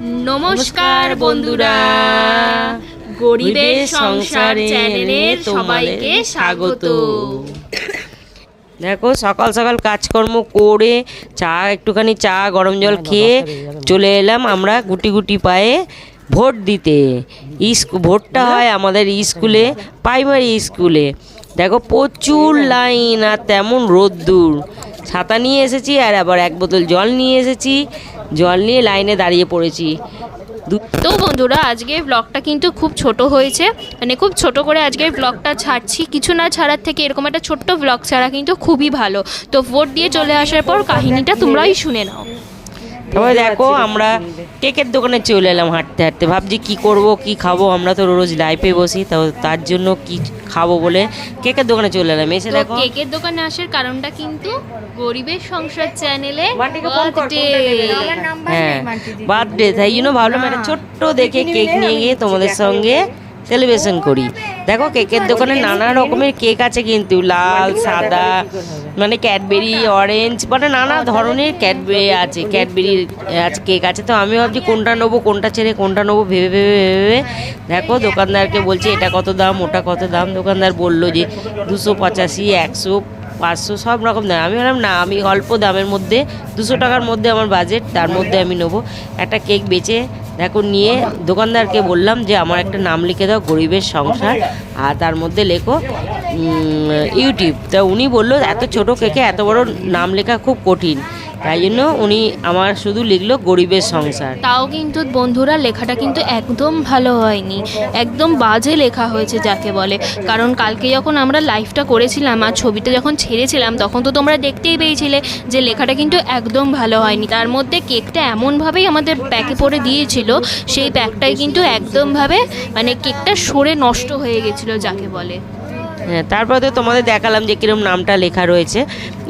নমস্কার বন্ধুরা। গরিবের সংসার চ্যানেলে সবাইকে স্বাগত। দেখো সকাল সকাল কাজকর্ম করে চা একটুখানি চা গরম জল খেয়ে চলে এলাম আমরা গুটি গুটি পায়ে ভোট দিতে। ইস্ক ভোটটা হয় আমাদের স্কুলে প্রাইমারি স্কুলে। দেখো প্রচুর লাইন আর তেমন রোদ্দুর। ছাতা নিয়ে এসেছি আর আবার এক বোতল জল নিয়ে এসেছি। জল নিয়ে লাইনে দাঁড়িয়ে পড়েছি। তো বন্ধুরা, আজকে ব্লগটা কিন্তু খুব ছোট হয়েছে। মানে খুব ছোট করে আজকে ব্লগটা ছাড়ছি। কিছু না ছাড়ার থেকে এরকম একটা ছোট্ট ব্লগ ছাড়া কিন্তু খুবই ভালো। তো ভোট দিয়ে চলে আসার পর কাহিনীটা তোমরাই শুনে নাও। তারপরে দেখো আমরা কেকের দোকানে চলে এলাম হাঁটতে হাঁটতে। ভাবছি কি করব কি খাব? আমরা তো রোজ লাইফে বসি তো তার জন্য কি খাব বলে কেকের দোকানে চলে এলাম। এসে দেখো কেকের দোকানে আসার কারণটা কিন্তু গরিবের সংসার চ্যানেলে হ্যাঁ বার্থডে তাই জন্য ভাবলাম একটা ছোট্ট দেখে কেক নিয়ে গিয়ে তোমাদের সঙ্গে সেলিব্রেশন করি। দেখো কেকের দোকানে নানা রকমের কেক আছে কিন্তু, লাল, সাদা মানে ক্যাডবেরি অরেঞ্জ মানে নানা ধরনের ক্যাডবেরি আছে ক্যাডবেরির আছে, কেক আছে। তো আমি ভাবছি কোনটা নেব, কোনটা ছেড়ে কোনটা নেব, ভেবে ভেবে ভেবে ভেবে। দেখো দোকানদারকে বলছি, এটা কত দাম, ওটা কত দাম? দোকানদার বলল যে, দুশো পঁচাশি, একশো, পাঁচশো, সব রকম দাম। আমি বললাম, না, আমি অল্প দামের মধ্যে, দুশো টাকার মধ্যে আমার বাজেট তার মধ্যে আমি নেব। একটা কেক বেচে দেখো নিয়ে দোকানদারকে বললাম যে, আমার একটা নাম লিখে দাও, গরিবের সংসার। আর তার মধ্যে লেখো ইউটিউব। তা উনি বলল, এত ছোট কেকে এত বড় নাম লেখা খুব কঠিন। তাই জন্য উনি আমার শুধু লিখলো গরিবের সংসার। তাও কিন্তু বন্ধুরা, লেখাটা কিন্তু একদম ভালো হয়নি। একদম বাজে লেখা হয়েছে যাকে বলে। কারণ কালকে যখন আমরা লাইভটা করেছিলাম আর ছবিটা যখন ছেড়েছিলাম, তখন তো তোমরা দেখতেই পেয়েছিলে যে লেখাটা কিন্তু একদম ভালো হয়নি। তার মধ্যে কেকটা এমনভাবেই আমাদের প্যাকে পরে দিয়েছিল, সেই প্যাকটাই কিন্তু একদমভাবে মানে কেকটা সরে নষ্ট হয়ে গেছিল যাকে বলে। হ্যাঁ তারপরে তো তোমাদের দেখালাম যে কিরম নামটা লেখা রয়েছে।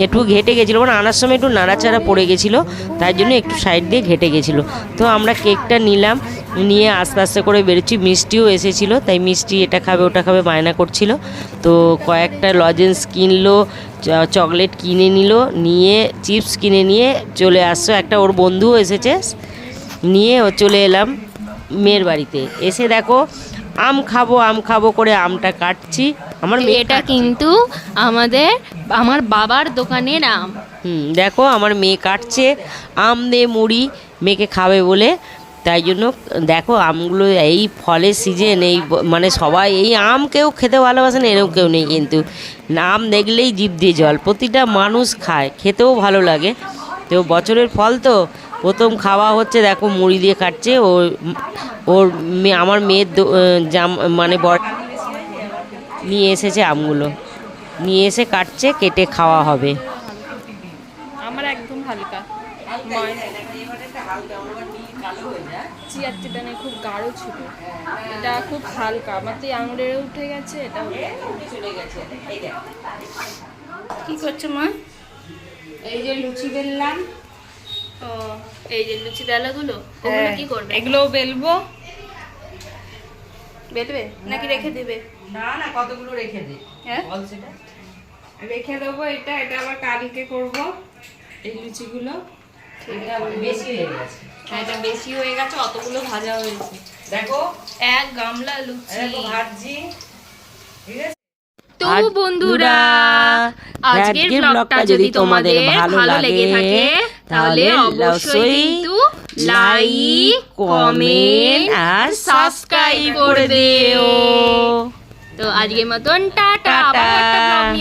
একটু ঘেটে গেছিল মানে আনার সময় একটু নাড়াচাড়া পড়ে গেছিল, তার জন্য একটু সাইড দিয়ে ঘেটে গেছিল। তো আমরা কেকটা নিলাম, নিয়ে আস্তে আস্তে করে বেরোচ্ছি, মিষ্টিও এসেছিল, তাই মিষ্টি এটা খাবে, ওটা খাবে বায়না করছিল। তো কয়েকটা লজেন্স কিনলো চকলেট কিনে নিল, নিয়ে চিপস কিনে নিয়ে চলে আসছো। একটা ওর বন্ধুও এসেছে, নিয়ে ও চলে এলাম মেয়ের বাড়িতে। এসে দেখো, আম খাব আম খাব করে আমটা কাটছি। আমার এটা কিন্তু আমাদের আমার বাবার দোকানের আম। হুম দেখো আমার মেয়ে কাটছে আম দিয়ে মুড়ি মেয়েকে খাবে বলে। তাই জন্য দেখো আমগুলো এই ফলের সিজন এই মানে সবাই এই আম কেউ খেতে ভালোবাসে না এরকম কেউ নেই কিন্তু। আম দেখলেই জিভ দিয়ে জল। প্রতিটা মানুষ খায় খেতেও ভালো লাগে। তো বছরের ফল তো প্রথম খাওয়া হচ্ছে দেখো মুড়ি দিয়ে কাটছে। ওর ওর আমার মেয়ের দো- জাম মানে বর নিয়ে এসেছে আমগুলো। নিয়ে এসে কাটছে কেটে খাওয়া হবে। আমার একদম হালকা। চিয়ারটা না খুব গাঢ় ছিল। এটা খুব হালকা। আমার তো এই আঙুলে উঠে গেছে এটা কি করছ মা? এই যে লুচি বেললাম। ও এই যে লুচি বেলাগুলো ওগুলো কি করবে? এগুলোও বেলবো। বেলবে? নাকি রেখে দেবে? না না কতগুলো রেখে দে। হ্যাঁ? বল সেটা। রেখে দেবো এটা এটা আবার কালকে করব। এই লুচিগুলো। এটা বেশি হয়ে গেছে। হ্যাঁ, এটা বেশি হয়ে গেছে অতগুলো ভাজা হয়েছে। দেখো। এক গামলা লুচি। দেখো ভাজি তো বন্ধুরা আজকের আজকের ব্লগটা যদি তোমাদের ভালো লেগে থাকে তাহলে অবশ্যই কিন্তু লাইক কমেন্ট আর সাবস্ক্রাইব করে দিও। তো আজকের মতন টাটা আবার একটা vlog নিয়ে